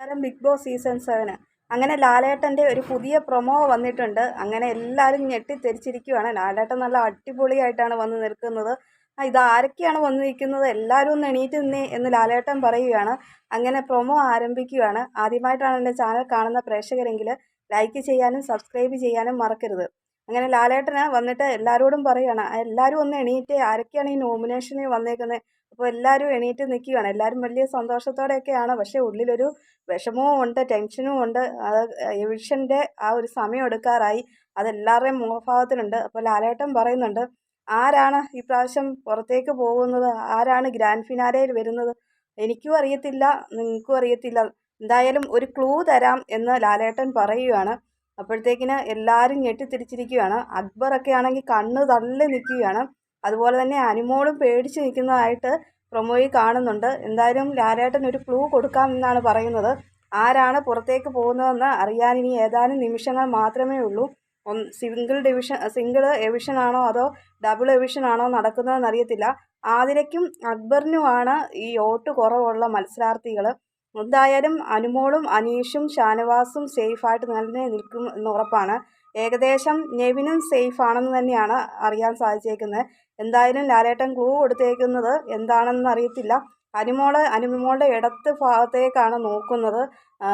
നമസ്കാരം big boss season seven. അങ്ങനെ ലാലേട്ടന്റെ ഒരു പുതിയ പ്രൊമോ വന്നിട്ടുണ്ട്. അങ്ങനെ എല്ലാവരും ഞെട്ടിത്തെരിച്ചിരിക്കുകയാണ് ലാലേട്ടൻ നല്ല അടിപൊളിയായിട്ടാണ് വന്ന് നിൽക്കുന്നത്. ഇത് ആരൊക്കെയാണ് വന്ന് നിൽക്കുന്നത്? എല്ലാവരും ഒന്ന് എണീറ്റ് നിന്നേ എന്ന് ലാലേട്ടൻ പറയുകയാണ്. അങ്ങനെ പ്രൊമോ ആരംഭിക്കുകയാണ്. ആദ്യമായിട്ടാണ് എന്റെ ചാനൽ കാണുന്ന പ്രേക്ഷകരെങ്കിൽ ലൈക്ക് ചെയ്യാനും സബ്സ്ക്രൈബ് ചെയ്യാനും മറക്കരുത്. അങ്ങനെ ലാലേട്ടന് വന്നിട്ട് എല്ലാവരോടും പറയുകയാണ് എല്ലാവരും ഒന്ന് എണീറ്റ് ആരൊക്കെയാണ് ഈ നോമിനേഷന് വന്നേക്കുന്നത് അപ്പോൾ എല്ലാവരും എണീറ്റ് നിൽക്കുകയാണ് എല്ലാവരും വലിയ സന്തോഷത്തോടെയൊക്കെയാണ്. പക്ഷേ ഉള്ളിലൊരു വിഷമവും ഉണ്ട് ടെൻഷനും ഉണ്ട്. അത് എവിഷന്റെ ആ ഒരു സമയം എടുക്കാറായി. അതെല്ലാവരുടെയും മുഖഭാവത്തിലുണ്ട്. അപ്പോൾ ലാലേട്ടൻ പറയുന്നുണ്ട് ആരാണ് ഈ പ്രാവശ്യം പുറത്തേക്ക് പോകുന്നത്? ആരാണ് ഗ്രാൻഡ് ഫിനാലയിൽ വരുന്നത്? എനിക്കും അറിയത്തില്ല നിങ്ങൾക്കും അറിയത്തില്ല. എന്തായാലും ഒരു ക്ലൂ തരാം എന്ന് ലാലേട്ടൻ പറയുകയാണ് അപ്പോഴത്തേക്കിന് എല്ലാവരും ഞെട്ടിത്തിരിച്ചിരിക്കുകയാണ്. അക്ബറൊക്കെ ആണെങ്കിൽ കണ്ണ് തള്ളി നിൽക്കുകയാണ്. അതുപോലെ തന്നെ അനുമോളും പേടിച്ച് നിൽക്കുന്നതായിട്ട് പ്രൊമോയിൽ കാണുന്നുണ്ട്. എന്തായാലും ലാലേട്ടൻ ഒരു ക്ലൂ കൊടുക്കാമെന്നാണ് പറയുന്നത്. ആരാണ് പുറത്തേക്ക് പോകുന്നതെന്ന് അറിയാൻ ഇനി ഏതാനും നിമിഷങ്ങൾ മാത്രമേ ഉള്ളൂ. സിംഗിൾ ഡിവിഷൻ സിംഗിൾ എവിഷൻ ആണോ അതോ ഡബിൾ എവിഷൻ ആണോ നടക്കുന്നതെന്ന് അറിയത്തില്ല. ആതിരയ്ക്കും അക്ബറിനുമാണ് ഈ വോട്ട് കുറവുള്ള മത്സരാർത്ഥികൾ എന്തായാലും അനുമോളും അനീഷും ഷാനവാസും സേഫായിട്ട് തന്നെ നിൽക്കും എന്ന് ഉറപ്പാണ്. ഏകദേശം നെവിനും സേഫ് ആണെന്ന് തന്നെയാണ് അറിയാൻ സാധിച്ചേക്കുന്നത്. എന്തായാലും ലാലേട്ടൻ ക്ലൂ കൊടുത്തേക്കുന്നത് എന്താണെന്ന് അറിയത്തില്ല. അനുമോൾ അനുമോളുടെ ഇടത്ത് ഭാഗത്തേക്കാണ് നോക്കുന്നത്.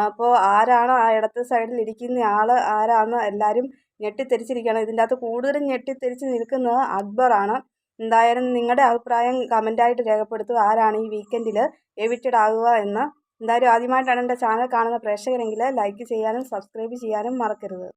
അപ്പോൾ ആരാണ് ആ ഇടത്ത് സൈഡിൽ ഇരിക്കുന്ന ആൾ ആരാന്ന് എല്ലാവരും ഞെട്ടിത്തെരിച്ചിരിക്കുകയാണ്. ഇതിന്റെ അകത്ത് കൂടുതലും ഞെട്ടിത്തെരിച്ച് നിൽക്കുന്നത് അക്ബറാണ് എന്തായാലും നിങ്ങളുടെ അഭിപ്രായം കമന്റായിട്ട് രേഖപ്പെടുത്തുക. ആരാണ് ഈ വീക്കെൻഡിൽ എവിറ്റഡ് ആകുക എന്ന് എന്തായാലും ആദ്യമായിട്ടാണ് എന്റെ ചാനൽ കാണുന്ന പ്രേക്ഷകരെങ്കിൽ ലൈക്ക് ചെയ്യാനും സബ്സ്ക്രൈബ് ചെയ്യാനും മറക്കരുത്.